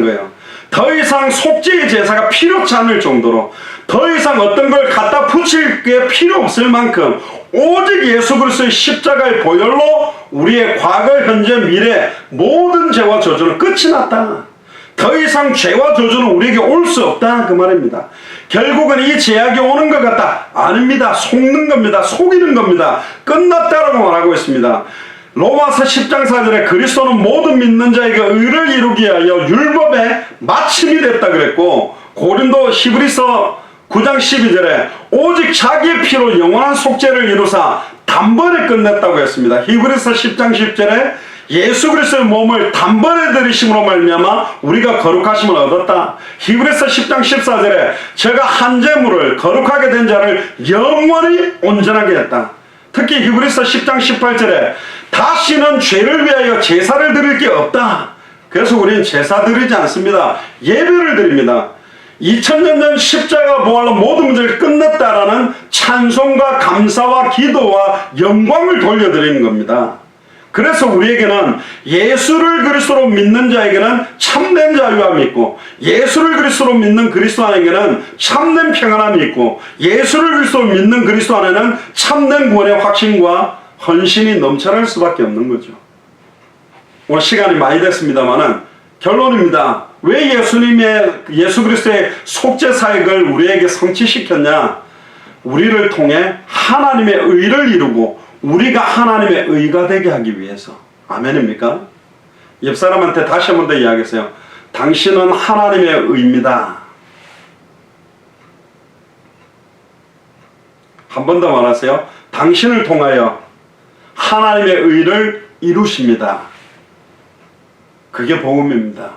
거예요. 더 이상 속죄의 제사가 필요치 않을 정도로 더 이상 어떤 걸 갖다 붙일 게 필요 없을 만큼 오직 예수 그리스도의 십자가의 보혈로 우리의 과거, 현재, 미래 모든 죄와 저주는 끝이 났다. 더 이상 죄와 저주는 우리에게 올 수 없다 그 말입니다. 결국은 이 제약이 오는 것 같다. 아닙니다. 속는 겁니다. 속이는 겁니다. 끝났다라고 말하고 있습니다. 로마서 10장 4절에 그리스도는 모든 믿는 자에게 의를 이루기 위하여 율법의 마침이 됐다 그랬고 고린도 히브리서 9장 12절에 오직 자기의 피로 영원한 속죄를 이루사 단번에 끝냈다고 했습니다. 히브리서 10장 10절에 예수 그리스도의 몸을 단번에 들이심으로 말미암아 우리가 거룩하심을 얻었다. 히브리서 10장 14절에 제가 한 재물을 거룩하게 된 자를 영원히 온전하게 했다. 특히 히브리서 10장 18절에 다시는 죄를 위하여 제사를 드릴 게 없다. 그래서 우리는 제사 드리지 않습니다. 예배를 드립니다. 2000년 전 십자가 부활로 모든 문제를 끝냈다라는 찬송과 감사와 기도와 영광을 돌려드리는 겁니다. 그래서 우리에게는 예수를 그리스도로 믿는 자에게는 참된 자유함이 있고 예수를 그리스도로 믿는 그리스도 안에게는 참된 평안함이 있고 예수를 그리스도로 믿는 그리스도 안에는 참된 구원의 확신과 헌신이 넘쳐날 수밖에 없는 거죠. 오늘 시간이 많이 됐습니다만은 결론입니다. 왜 예수님의 예수 그리스도의 속죄 사역을 우리에게 성취시켰냐? 우리를 통해 하나님의 의를 이루고 우리가 하나님의 의가 되게 하기 위해서. 아멘입니까? 옆 사람한테 다시 한 번 더 이야기했어요. 당신은 하나님의 의입니다. 한 번 더 말하세요. 당신을 통하여 하나님의 의를 이루십니다. 그게 복음입니다.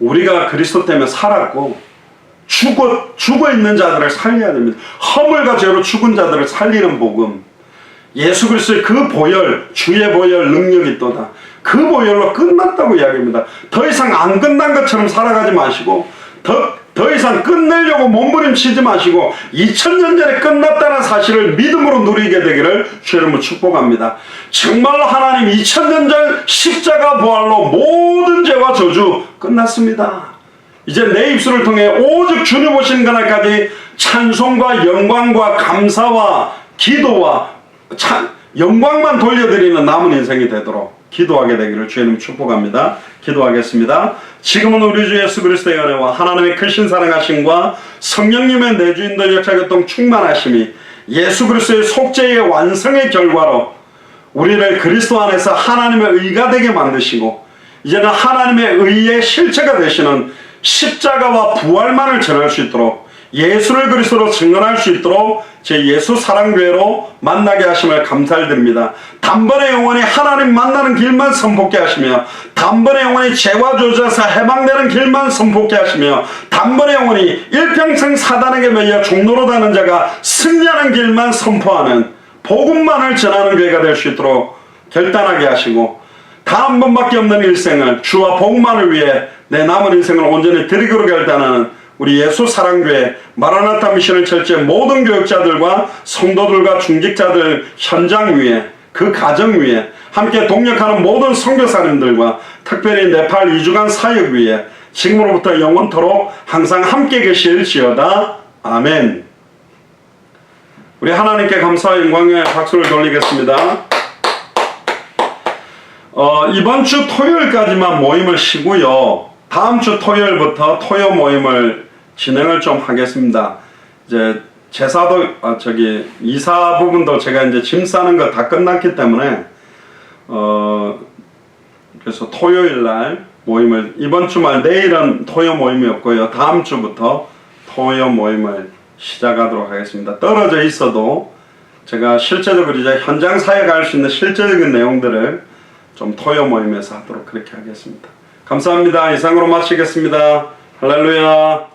우리가 그리스도 때문에 살았고 죽어 죽어 있는 자들을 살려야 됩니다. 허물과 죄로 죽은 자들을 살리는 복음. 예수 그리스도의 그 보혈, 주의 보혈 능력이 있도다. 그 보혈로 끝났다고 이야기합니다. 더 이상 안 끝난 것처럼 살아가지 마시고 더, 더 이상 끝내려고 몸부림치지 마시고 2000년 전에 끝났다는 사실을 믿음으로 누리게 되기를 주님을 축복합니다. 정말로 하나님 2000년 전 십자가 부활로 모든 죄와 저주 끝났습니다. 이제 내 입술을 통해 오직 주님 오신 그날까지 찬송과 영광과 감사와 기도와 참 영광만 돌려드리는 남은 인생이 되도록 기도하게 되기를 주님 축복합니다. 기도하겠습니다. 지금은 우리 주 예수 그리스도의 은혜와 하나님의 크신 사랑하심과 성령님의 내주인들 역사교통 충만하심이 예수 그리스도의 속죄의 완성의 결과로 우리를 그리스도 안에서 하나님의 의가 되게 만드시고 이제는 하나님의 의의 실체가 되시는 십자가와 부활만을 전할 수 있도록 예수를 그리스도로 증언할 수 있도록 제 예수 사랑교회로 만나게 하심을 감사를 드립니다. 단번에 영원히 하나님 만나는 길만 선포케 하시며 단번에 영원히 죄와 조져서 해방되는 길만 선포케 하시며 단번에 영원히 일평생 사단에게 매여 종로로 가는 자가 승리하는 길만 선포하는 복음만을 전하는 교회가 될 수 있도록 결단하게 하시고 다한 번밖에 없는 일생을 주와 복만을 위해 내 남은 인생을 온전히 드리기로 결단하는 우리 예수 사랑교회 마라나타 미션을 철제 모든 교육자들과 성도들과 중직자들 현장 위에 그 가정 위에 함께 동력하는 모든 선교사님들과 특별히 네팔 2주간 사역 위에 지금으로부터 영원토록 항상 함께 계실지어다 아멘 우리 하나님께 감사와 영광의 박수를 돌리겠습니다. 어, 이번 주 토요일까지만 모임을 쉬고요. 다음 주 토요일부터 토요 모임을 진행을 좀 하겠습니다. 이제 제사도 아, 저기 이사 부분도 제가 이제 짐 싸는 거 다 끝났기 때문에 어 그래서 토요일 날 모임을 이번 주말 내일은 토요 모임이었고요. 다음 주부터 토요 모임을 시작하도록 하겠습니다. 떨어져 있어도 제가 실제적으로 이제 현장 사역할 수 있는 실제적인 내용들을 좀 토요 모임에서 하도록 그렇게 하겠습니다. 감사합니다. 이상으로 마치겠습니다. 할렐루야.